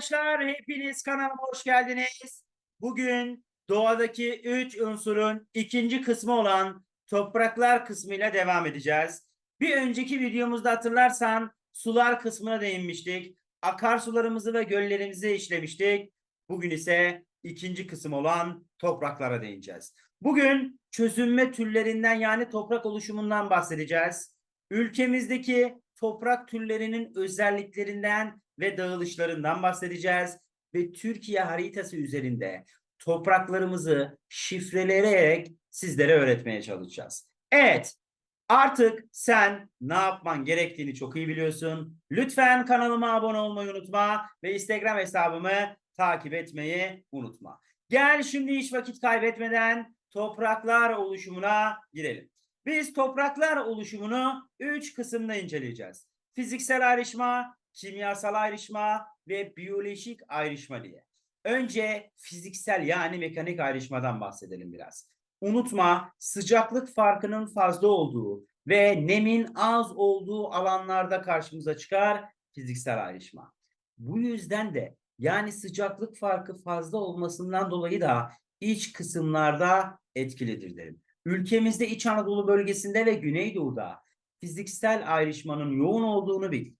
arkadaşlar, hepiniz kanalıma hoş geldiniz. Bugün doğadaki üç unsurun ikinci kısmı olan topraklar kısmıyla devam edeceğiz. Bir önceki videomuzda hatırlarsan sular kısmına değinmiştik. Akarsularımızı ve göllerimizi işlemiştik. Bugün ise ikinci kısım olan topraklara değineceğiz. Bugün çözünme türlerinden yani toprak oluşumundan bahsedeceğiz. Ülkemizdeki toprak türlerinin özelliklerinden ve dağılışlarından bahsedeceğiz ve Türkiye haritası üzerinde topraklarımızı şifreleyerek sizlere öğretmeye çalışacağız. Evet, artık sen ne yapman gerektiğini çok iyi biliyorsun. Lütfen kanalıma abone olmayı unutma ve Instagram hesabımı takip etmeyi unutma. Gel şimdi hiç vakit kaybetmeden topraklar oluşumuna girelim. Biz topraklar oluşumunu üç kısımda inceleyeceğiz. Fiziksel ayrışma, kimyasal ayrışma ve biyolojik ayrışma diye. Önce fiziksel yani mekanik ayrışmadan bahsedelim biraz. Unutma sıcaklık farkının fazla olduğu ve nemin az olduğu alanlarda karşımıza çıkar fiziksel ayrışma. Bu yüzden de yani sıcaklık farkı fazla olmasından dolayı da iç kısımlarda etkilidir derim. Ülkemizde İç Anadolu bölgesinde ve Güneydoğu'da fiziksel ayrışmanın yoğun olduğunu bil.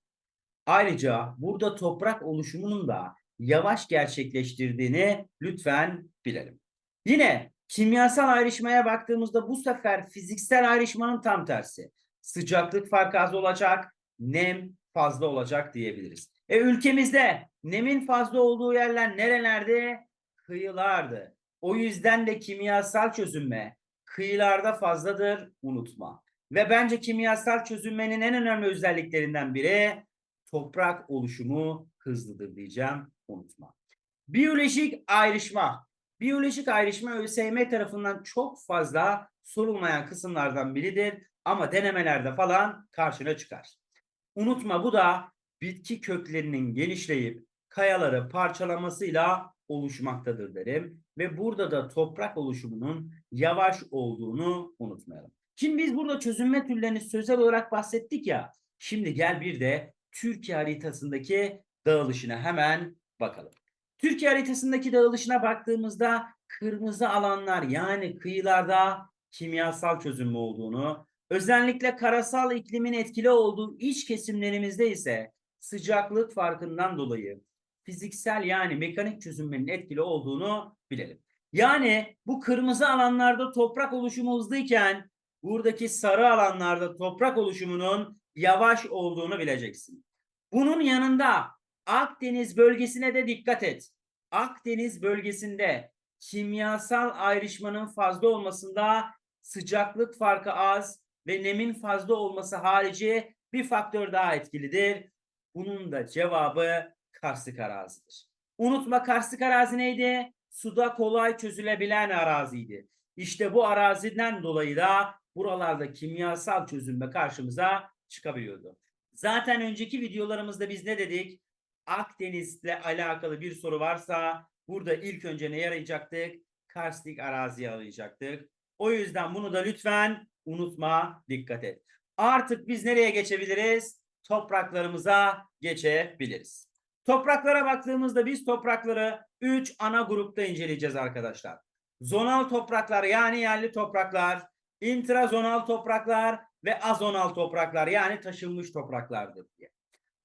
Ayrıca burada toprak oluşumunun da yavaş gerçekleştirdiğini lütfen bilelim. Yine kimyasal ayrışmaya baktığımızda bu sefer fiziksel ayrışmanın tam tersi. Sıcaklık farkı az olacak, nem fazla olacak diyebiliriz. E ülkemizde nemin fazla olduğu yerler nerelerde? Kıyılardı. O yüzden de kimyasal çözünme kıyılarda fazladır unutma. Ve bence kimyasal çözünmenin en önemli özelliklerinden biri toprak oluşumu hızlıdır diyeceğim unutma. Biyolojik ayrışma. Biyolojik ayrışma ÖSYM tarafından çok fazla sorulmayan kısımlardan biridir ama denemelerde falan karşına çıkar. Unutma bu da bitki köklerinin genişleyip kayaları parçalamasıyla oluşmaktadır derim ve burada da toprak oluşumunun yavaş olduğunu unutmayalım. Şimdi biz burada çözünme türlerini sözel olarak bahsettik ya. Şimdi gel bir de Türkiye haritasındaki dağılışına hemen bakalım. Türkiye haritasındaki dağılışına baktığımızda kırmızı alanlar yani kıyılarda kimyasal çözünme olduğunu, özellikle karasal iklimin etkili olduğu iç kesimlerimizde ise sıcaklık farkından dolayı fiziksel yani mekanik çözünmenin etkili olduğunu bilelim. Yani bu kırmızı alanlarda toprak oluşumu hızlıyken buradaki sarı alanlarda toprak oluşumunun yavaş olduğunu bileceksin. Bunun yanında Akdeniz bölgesine de dikkat et. Akdeniz bölgesinde kimyasal ayrışmanın fazla olmasında sıcaklık farkı az ve nemin fazla olması harici bir faktör daha etkilidir. Bunun da cevabı karstik arazidir. Unutma karstik arazi neydi? Suda kolay çözülebilen araziydi. İşte bu araziden dolayı da buralarda kimyasal çözülme karşımıza çıkabiliyordu. Zaten önceki videolarımızda biz ne dedik? Akdeniz'le alakalı bir soru varsa burada ilk önce ne yarayacaktık? Karstik araziyi arayacaktık. O yüzden bunu da lütfen unutma, dikkat et. Artık biz nereye geçebiliriz? Topraklarımıza geçebiliriz. Topraklara baktığımızda biz toprakları 3 ana grupta inceleyeceğiz arkadaşlar. Zonal topraklar yani yerli topraklar, intrazonal topraklar ve azonal topraklar yani taşınmış topraklardır diye.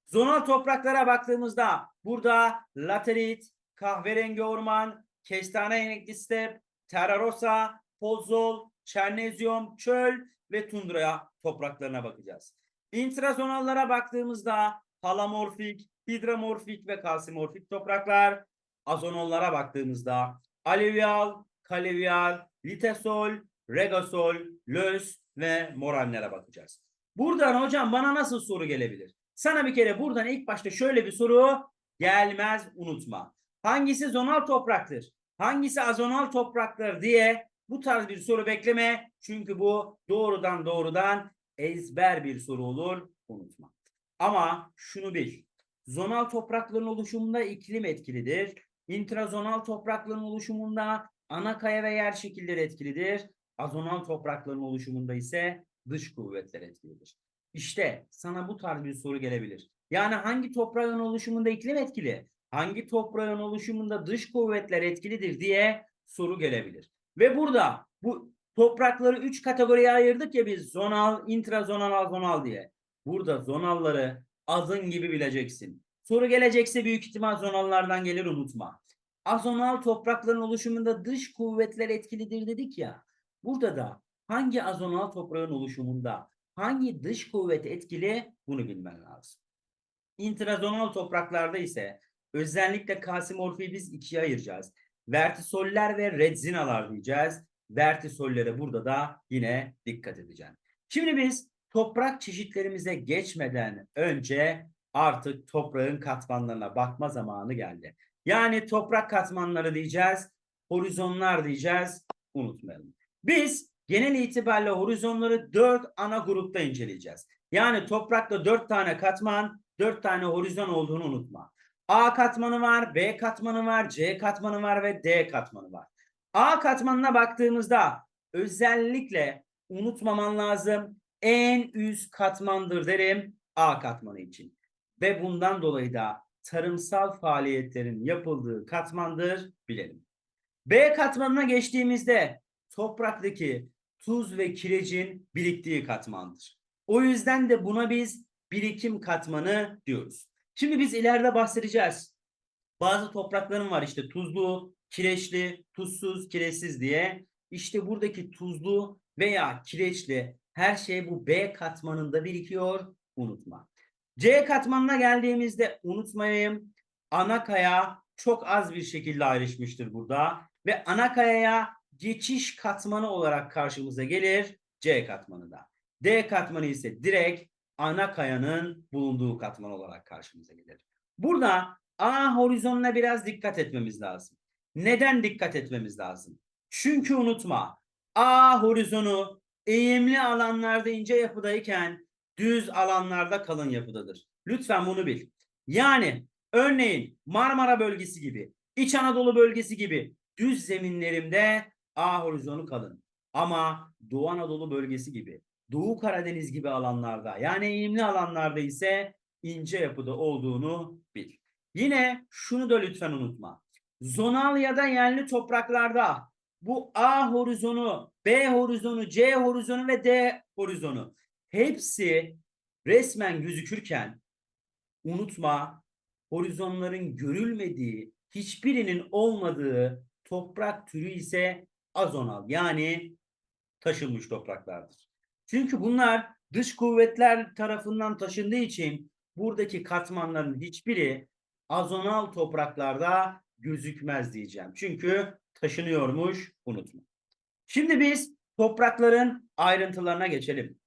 Zonal topraklara baktığımızda burada laterit, kahverengi orman, kestane inekli step, terra rosa, pozol, çernezyum, çöl ve tundra topraklarına bakacağız. İntrazonallara baktığımızda palamorfik, hidromorfik ve kalsimorfik topraklar. Azonollara baktığımızda alüvyal, kalüvyal, litesol, regasol, lös ve morallere bakacağız. Buradan hocam bana nasıl soru gelebilir? Sana bir kere buradan ilk başta şöyle bir soru gelmez unutma. Hangisi zonal topraktır? Hangisi azonal topraktır diye bu tarz bir soru bekleme. Çünkü bu doğrudan doğrudan ezber bir soru olur unutma. Ama şunu bil. Zonal toprakların oluşumunda iklim etkilidir. İntrazonal toprakların oluşumunda ana kaya ve yer şekilleri etkilidir. Azonal toprakların oluşumunda ise dış kuvvetler etkilidir. İşte sana bu tarz bir soru gelebilir. Yani hangi toprağın oluşumunda iklim etkili? hangi toprağın oluşumunda dış kuvvetler etkilidir diye soru gelebilir. Ve burada bu toprakları üç kategoriye ayırdık ya biz zonal, intrazonal, azonal diye. Burada zonalları azın gibi bileceksin. Soru gelecekse büyük ihtimal zonallardan gelir unutma. Azonal toprakların oluşumunda dış kuvvetler etkilidir dedik ya. Burada da hangi azonal toprağın oluşumunda hangi dış kuvvet etkili bunu bilmen lazım. İntrazonal topraklarda ise özellikle kasimorfiyi biz ikiye ayıracağız. Vertisoller ve redzinalar diyeceğiz. Vertisollere burada da yine dikkat edeceğim. Şimdi biz toprak çeşitlerimize geçmeden önce artık toprağın katmanlarına bakma zamanı geldi. Yani toprak katmanları diyeceğiz, horizonlar diyeceğiz, unutmayalım. Biz genel itibariyle horizonları dört ana grupta inceleyeceğiz. Yani toprakta dört tane katman, dört tane horizon olduğunu unutma. A katmanı var, B katmanı var, C katmanı var ve D katmanı var. A katmanına baktığımızda özellikle unutmaman lazım. En üst katmandır derim A katmanı için. Ve bundan dolayı da tarımsal faaliyetlerin yapıldığı katmandır bilelim. B katmanına geçtiğimizde topraktaki tuz ve kirecin biriktiği katmandır. O yüzden de buna biz birikim katmanı diyoruz. Şimdi biz ileride bahsedeceğiz. Bazı toprakların var işte tuzlu, kireçli, tuzsuz, kireçsiz diye. İşte buradaki tuzlu veya kireçli her şey bu B katmanında birikiyor. Unutma. C katmanına geldiğimizde unutmayayım. Ana kaya çok az bir şekilde ayrışmıştır burada. Ve ana kayaya geçiş katmanı olarak karşımıza gelir C katmanı da. D katmanı ise direkt ana kayanın bulunduğu katman olarak karşımıza gelir. Burada A horizonuna biraz dikkat etmemiz lazım. Neden dikkat etmemiz lazım? Çünkü unutma A horizonu eğimli alanlarda ince yapıdayken düz alanlarda kalın yapıdadır. Lütfen bunu bil. Yani örneğin Marmara bölgesi gibi, İç Anadolu bölgesi gibi düz zeminlerimde A horizonu kalın. Ama Doğu Anadolu bölgesi gibi, Doğu Karadeniz gibi alanlarda yani eğimli alanlarda ise ince yapıda olduğunu bil. Yine şunu da lütfen unutma. Zonal ya da yerli topraklarda bu A horizonu, B horizonu, C horizonu ve D horizonu hepsi resmen gözükürken unutma horizonların görülmediği, hiçbirinin olmadığı toprak türü ise azonal yani taşınmış topraklardır. Çünkü bunlar dış kuvvetler tarafından taşındığı için buradaki katmanların hiçbiri azonal topraklarda gözükmez diyeceğim. Çünkü taşınıyormuş unutma. Şimdi biz toprakların ayrıntılarına geçelim.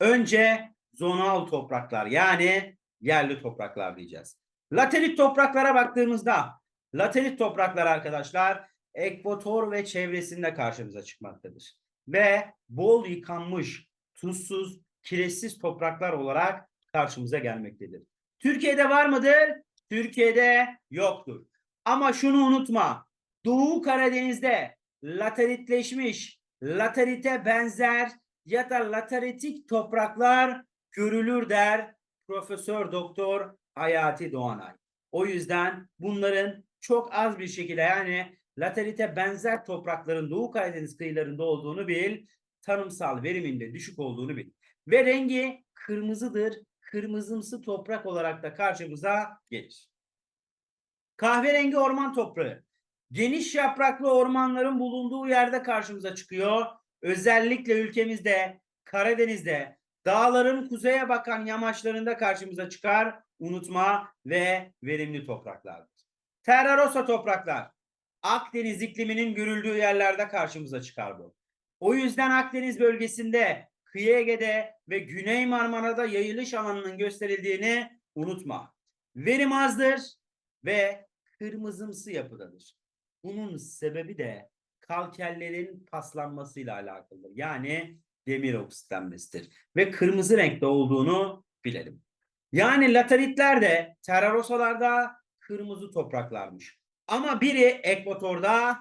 Önce zonal topraklar yani yerli topraklar diyeceğiz. Laterit topraklara baktığımızda laterit topraklar arkadaşlar ekvator ve çevresinde karşımıza çıkmaktadır. Ve bol yıkanmış, tuzsuz, kireçsiz topraklar olarak karşımıza gelmektedir. Türkiye'de var mıdır? Türkiye'de yoktur. Ama şunu unutma. Doğu Karadeniz'de lateritleşmiş, laterite benzer ya da lateritik topraklar görülür der Profesör Doktor Hayati Doğanay. O yüzden bunların çok az bir şekilde yani laterite benzer toprakların Doğu Karadeniz kıyılarında olduğunu bil. Tanımsal veriminde düşük olduğunu bil. Ve rengi kırmızıdır. Kırmızımsı toprak olarak da karşımıza gelir. Kahverengi orman toprağı. Geniş yapraklı ormanların bulunduğu yerde karşımıza çıkıyor. Özellikle ülkemizde, Karadeniz'de, dağların kuzeye bakan yamaçlarında karşımıza çıkar. Unutma ve verimli topraklardır. Terrarosa topraklar. Akdeniz ikliminin görüldüğü yerlerde karşımıza çıkar bu. O yüzden Akdeniz bölgesinde, Kıyı Ege'de ve Güney Marmara'da yayılış alanının gösterildiğini unutma. Verim azdır ve kırmızımsı yapıdadır. Bunun sebebi de kalkerlerin paslanmasıyla alakalıdır. Yani demir oksitlenmesidir. Ve kırmızı renkte olduğunu bilelim. Yani lateritler de terrarosalarda kırmızı topraklarmış. Ama biri ekvatorda,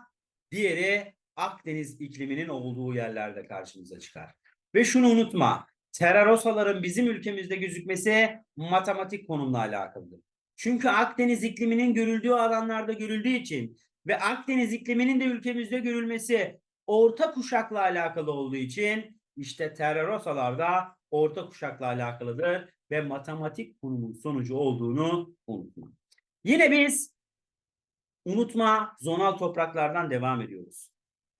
diğeri Akdeniz ikliminin olduğu yerlerde karşımıza çıkar. Ve şunu unutma, terrarosaların bizim ülkemizde gözükmesi matematik konumla alakalıdır. Çünkü Akdeniz ikliminin görüldüğü alanlarda görüldüğü için ve Akdeniz ikliminin de ülkemizde görülmesi orta kuşakla alakalı olduğu için işte terrarosalarda orta kuşakla alakalıdır ve matematik konumun sonucu olduğunu unutma. Yine biz unutma zonal topraklardan devam ediyoruz.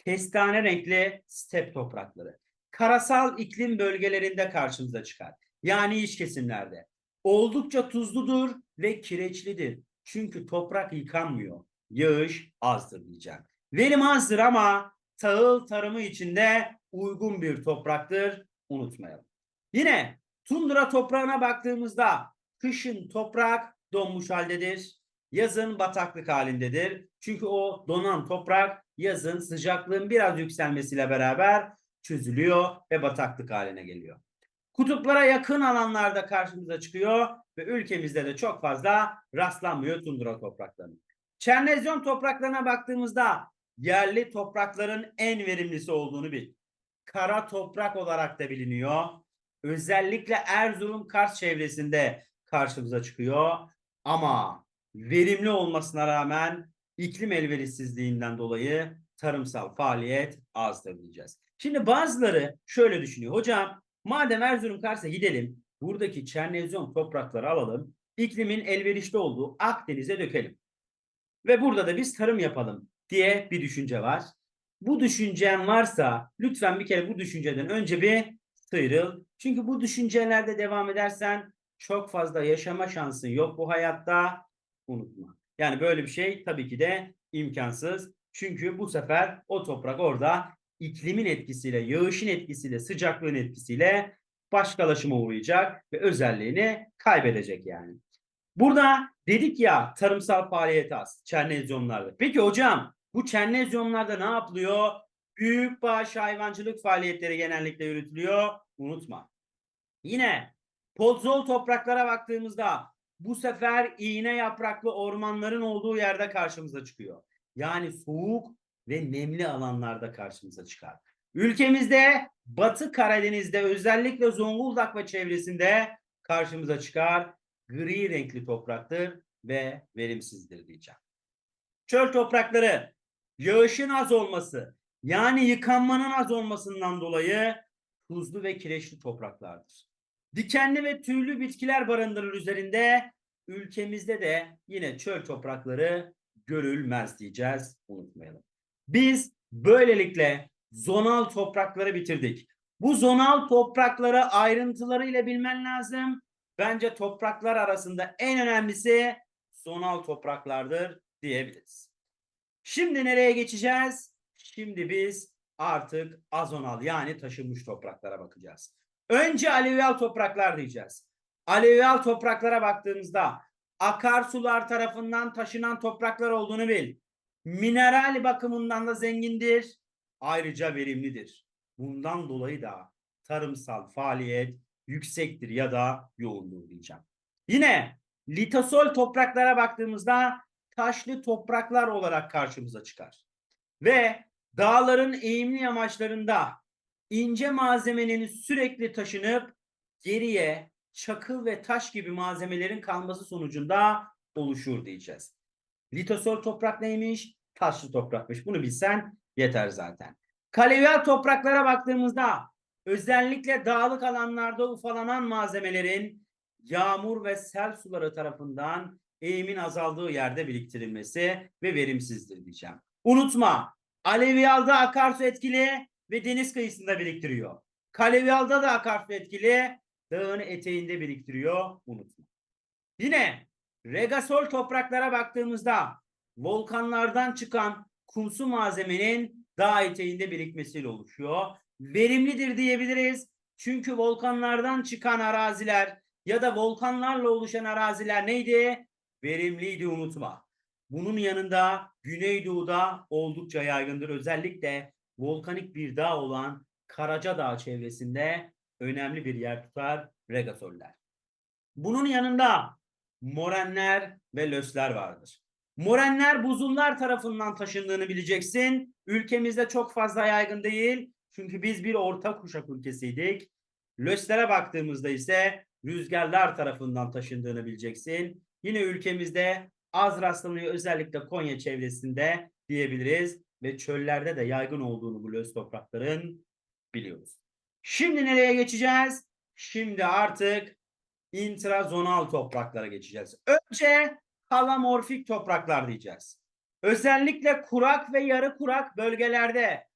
Kestane renkli step toprakları. Karasal iklim bölgelerinde karşımıza çıkar. Yani iç kesimlerde. Oldukça tuzludur ve kireçlidir. Çünkü toprak yıkanmıyor. Yağış azdır diyeceğim. Verim azdır ama tahıl tarımı içinde uygun bir topraktır. Unutmayalım. Yine tundra toprağına baktığımızda kışın toprak donmuş haldedir. Yazın bataklık halindedir. Çünkü o donan toprak yazın sıcaklığın biraz yükselmesiyle beraber çözülüyor ve bataklık haline geliyor. Kutuplara yakın alanlarda karşımıza çıkıyor ve ülkemizde de çok fazla rastlanmıyor tundra topraklarına. Çernezyon topraklarına baktığımızda yerli toprakların en verimlisi olduğunu bil. Kara toprak olarak da biliniyor. Özellikle Erzurum Kars çevresinde karşımıza çıkıyor. Ama verimli olmasına rağmen iklim elverişsizliğinden dolayı tarımsal faaliyet azdır diyeceğiz. Şimdi bazıları şöyle düşünüyor. Hocam madem Erzurum Kars'a gidelim buradaki çernezyon toprakları alalım. iklimin elverişli olduğu Akdeniz'e dökelim. Ve burada da biz tarım yapalım diye bir düşünce var. Bu düşüncen varsa lütfen bir kere bu düşünceden önce bir sıyrıl. Çünkü bu düşüncelerde devam edersen çok fazla yaşama şansın yok bu hayatta. Unutma. Yani böyle bir şey tabii ki de imkansız. Çünkü bu sefer o toprak orada iklimin etkisiyle, yağışın etkisiyle, sıcaklığın etkisiyle başkalaşıma uğrayacak ve özelliğini kaybedecek yani. Burada dedik ya tarımsal faaliyet az çernezyonlarda. Peki hocam bu çernezyonlarda ne yapılıyor? Büyükbaş hayvancılık faaliyetleri genellikle yürütülüyor. Unutma. Yine podzol topraklara baktığımızda bu sefer iğne yapraklı ormanların olduğu yerde karşımıza çıkıyor. Yani soğuk ve nemli alanlarda karşımıza çıkar. Ülkemizde Batı Karadeniz'de özellikle Zonguldak ve çevresinde karşımıza çıkar. Gri renkli topraktır ve verimsizdir diyeceğim. Çöl toprakları yağışın az olması yani yıkanmanın az olmasından dolayı tuzlu ve kireçli topraklardır. Dikenli ve tüylü bitkiler barındırır üzerinde. Ülkemizde de yine çöl toprakları görülmez diyeceğiz. Unutmayalım. Biz böylelikle zonal toprakları bitirdik. Bu zonal toprakları ayrıntılarıyla bilmen lazım. Bence topraklar arasında en önemlisi zonal topraklardır diyebiliriz. Şimdi nereye geçeceğiz? Şimdi biz artık azonal yani taşınmış topraklara bakacağız. Önce alüvyal topraklar diyeceğiz. Alüvyal topraklara baktığımızda akarsular tarafından taşınan topraklar olduğunu bil. Mineral bakımından da zengindir. Ayrıca verimlidir. Bundan dolayı da tarımsal faaliyet yüksektir ya da yoğundur diyeceğim. Yine litasol topraklara baktığımızda taşlı topraklar olarak karşımıza çıkar. Ve dağların eğimli yamaçlarında ince malzemenin sürekli taşınıp geriye çakıl ve taş gibi malzemelerin kalması sonucunda oluşur diyeceğiz. Litosol toprak neymiş? Taşlı toprakmış. Bunu bilsen yeter zaten. Kaleviyal topraklara baktığımızda özellikle dağlık alanlarda ufalanan malzemelerin yağmur ve sel suları tarafından eğimin azaldığı yerde biriktirilmesi ve verimsizdir diyeceğim. Unutma, aleviyalda akarsu etkili ve deniz kıyısında biriktiriyor. Kaleviyalda da akarsu etkili, dağın eteğinde biriktiriyor. Unutma. Yine regasol topraklara baktığımızda volkanlardan çıkan kumsu malzemenin dağ eteğinde birikmesiyle oluşuyor. Verimlidir diyebiliriz. Çünkü volkanlardan çıkan araziler ya da volkanlarla oluşan araziler neydi? Verimliydi unutma. Bunun yanında Güneydoğu'da oldukça yaygındır. Özellikle volkanik bir dağ olan Karaca Dağ çevresinde önemli bir yer tutar regasoller. Bunun yanında morenler ve lösler vardır. Morenler buzullar tarafından taşındığını bileceksin. Ülkemizde çok fazla yaygın değil. Çünkü biz bir orta kuşak ülkesiydik. Löslere baktığımızda ise rüzgarlar tarafından taşındığını bileceksin. yine ülkemizde az rastlanıyor özellikle Konya çevresinde diyebiliriz ve çöllerde de yaygın olduğunu bu löz toprakların biliyoruz. Şimdi nereye geçeceğiz? Şimdi artık intrazonal topraklara geçeceğiz. Önce kalamorfik topraklar diyeceğiz. Özellikle kurak ve yarı kurak bölgelerde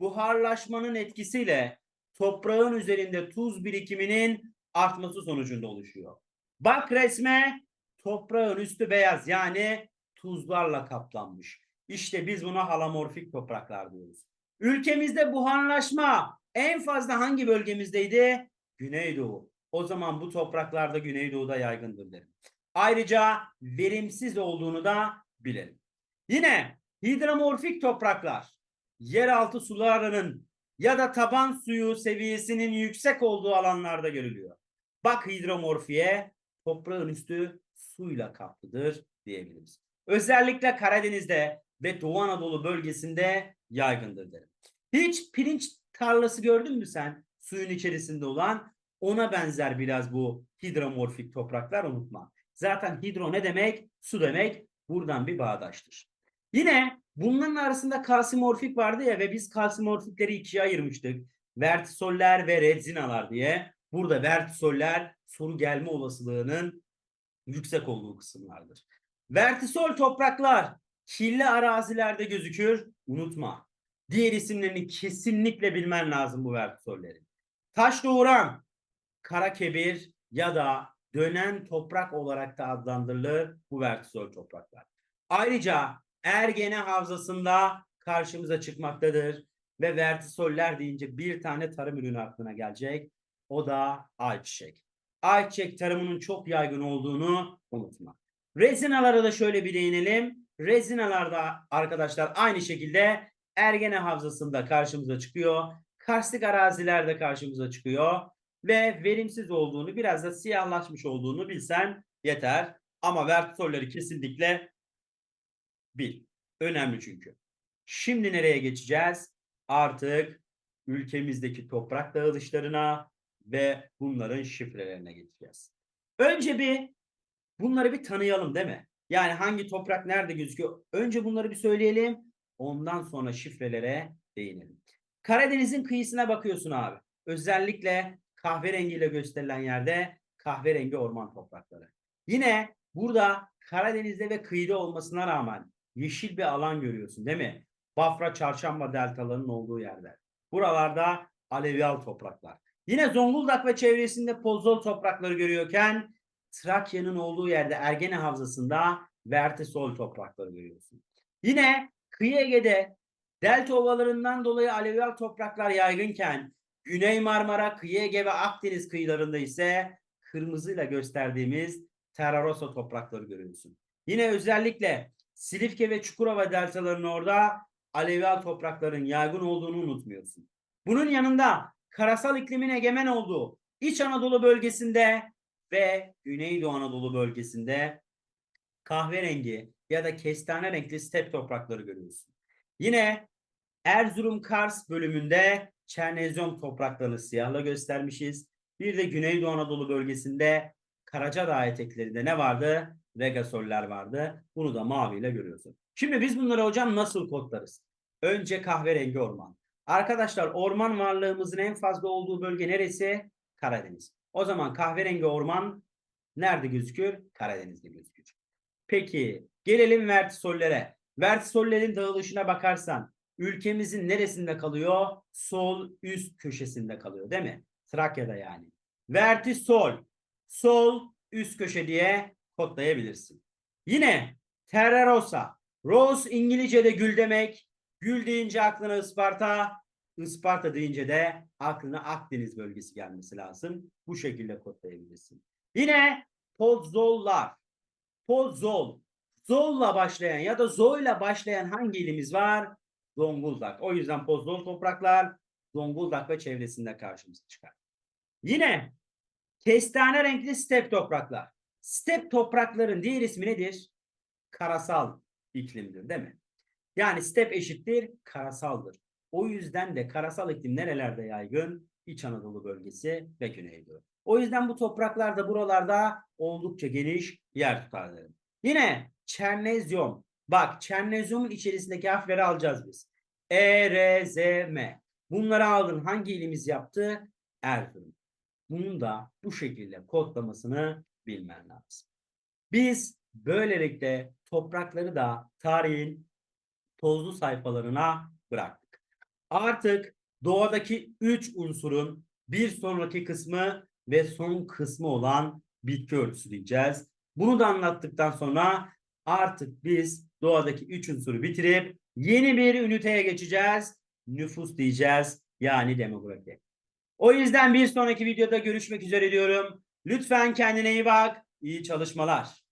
buharlaşmanın etkisiyle toprağın üzerinde tuz birikiminin artması sonucunda oluşuyor. Bak resme toprağın üstü beyaz yani tuzlarla kaplanmış. İşte biz buna halamorfik topraklar diyoruz. Ülkemizde buharlaşma en fazla hangi bölgemizdeydi? Güneydoğu. O zaman bu topraklarda Güneydoğu'da yaygındır derim. Ayrıca verimsiz olduğunu da bilelim. Yine hidromorfik topraklar yeraltı sularının ya da taban suyu seviyesinin yüksek olduğu alanlarda görülüyor. Bak hidromorfiye toprağın üstü suyla kaplıdır diyebiliriz. Özellikle Karadeniz'de ve Doğu Anadolu bölgesinde yaygındır derim. Hiç pirinç tarlası gördün mü sen suyun içerisinde olan? Ona benzer biraz bu hidromorfik topraklar unutma. Zaten hidro ne demek? Su demek. Buradan bir bağdaştır. Yine bunların arasında kalsimorfik vardı ya ve biz kalsimorfikleri ikiye ayırmıştık. Vertisoller ve redzinalar diye. Burada vertisoller soru gelme olasılığının yüksek olduğu kısımlardır. Vertisol topraklar kirli arazilerde gözükür. Unutma. Diğer isimlerini kesinlikle bilmen lazım bu vertisollerin. Taş doğuran, kara kebir ya da dönen toprak olarak da adlandırılır bu vertisol topraklar. Ayrıca Ergene Havzası'nda karşımıza çıkmaktadır ve vertisoller deyince bir tane tarım ürünü aklına gelecek. O da ayçiçek. Ayçiçek tarımının çok yaygın olduğunu unutma. Rezinalara da şöyle bir değinelim. Rezinalarda arkadaşlar aynı şekilde Ergene Havzası'nda karşımıza çıkıyor. Karstik arazilerde karşımıza çıkıyor. Ve verimsiz olduğunu biraz da siyahlaşmış olduğunu bilsen yeter. Ama vertisolleri kesinlikle bil. Önemli çünkü. Şimdi nereye geçeceğiz? Artık ülkemizdeki toprak dağılışlarına ve bunların şifrelerine geçeceğiz. Önce bir bunları bir tanıyalım değil mi? Yani hangi toprak nerede gözüküyor? Önce bunları bir söyleyelim. Ondan sonra şifrelere değinelim. Karadeniz'in kıyısına bakıyorsun abi. Özellikle kahverengiyle gösterilen yerde kahverengi orman toprakları. Yine burada Karadeniz'de ve kıyıda olmasına rağmen yeşil bir alan görüyorsun değil mi? Bafra, Çarşamba deltalarının olduğu yerde. Buralarda aleviyal topraklar. Yine Zonguldak ve çevresinde pozol toprakları görüyorken Trakya'nın olduğu yerde Ergene Havzası'nda vertisol toprakları görüyorsun. Yine kıyı Ege'de delta ovalarından dolayı aleviyal topraklar yaygınken Güney Marmara, kıyı Ege ve Akdeniz kıyılarında ise kırmızıyla gösterdiğimiz Terrarosa toprakları görüyorsun. Yine özellikle Silifke ve Çukurova deltalarının orada aleviyal toprakların yaygın olduğunu unutmuyorsun. Bunun yanında karasal iklimin egemen olduğu İç Anadolu bölgesinde ve Güneydoğu Anadolu bölgesinde kahverengi ya da kestane renkli step toprakları görüyorsun. Yine Erzurum Kars bölümünde Çernezyon topraklarını siyahla göstermişiz. Bir de Güneydoğu Anadolu bölgesinde Karacadağ eteklerinde ne vardı? Vegasoller vardı. Bunu da maviyle görüyorsun. Şimdi biz bunları hocam nasıl kodlarız? Önce kahverengi orman. Arkadaşlar orman varlığımızın en fazla olduğu bölge neresi? Karadeniz. O zaman kahverengi orman nerede gözükür? Karadeniz'de gözükür. Peki gelelim vertisollere. Vertisollerin dağılışına bakarsan ülkemizin neresinde kalıyor? Sol üst köşesinde kalıyor değil mi? Trakya'da yani. Vertisol sol üst köşe diye kodlayabilirsin. Yine Terrarosa. Rose İngilizce'de gül demek. Gül deyince aklına Isparta, Isparta deyince de aklına Akdeniz bölgesi gelmesi lazım. Bu şekilde kodlayabilirsin. Yine Podzollar. Podzol. Zolla başlayan ya da Zoyla başlayan hangi ilimiz var? Zonguldak. O yüzden Podzol topraklar Zonguldak ve çevresinde karşımıza çıkar. Yine kestane renkli step topraklar. Step toprakların diğer ismi nedir? Karasal iklimdir değil mi? Yani step eşittir karasaldır. O yüzden de karasal iklim nerelerde yaygın? İç Anadolu bölgesi ve Güneydoğu. O yüzden bu topraklar da buralarda oldukça geniş yer tutar. Yine Çernezyum. Bak Çernezyumun içerisindeki harfleri alacağız biz. E, R, Z, M. Bunları aldın. Hangi ilimiz yaptı? Erzurum. Bunun da bu şekilde kodlamasını bilmen lazım. Biz böylelikle toprakları da tarihin tozlu sayfalarına bıraktık. Artık doğadaki üç unsurun bir sonraki kısmı ve son kısmı olan bitki örtüsü diyeceğiz. Bunu da anlattıktan sonra artık biz doğadaki üç unsuru bitirip yeni bir üniteye geçeceğiz. Nüfus diyeceğiz yani demografi. O yüzden bir sonraki videoda görüşmek üzere diyorum. Lütfen kendine iyi bak. İyi çalışmalar.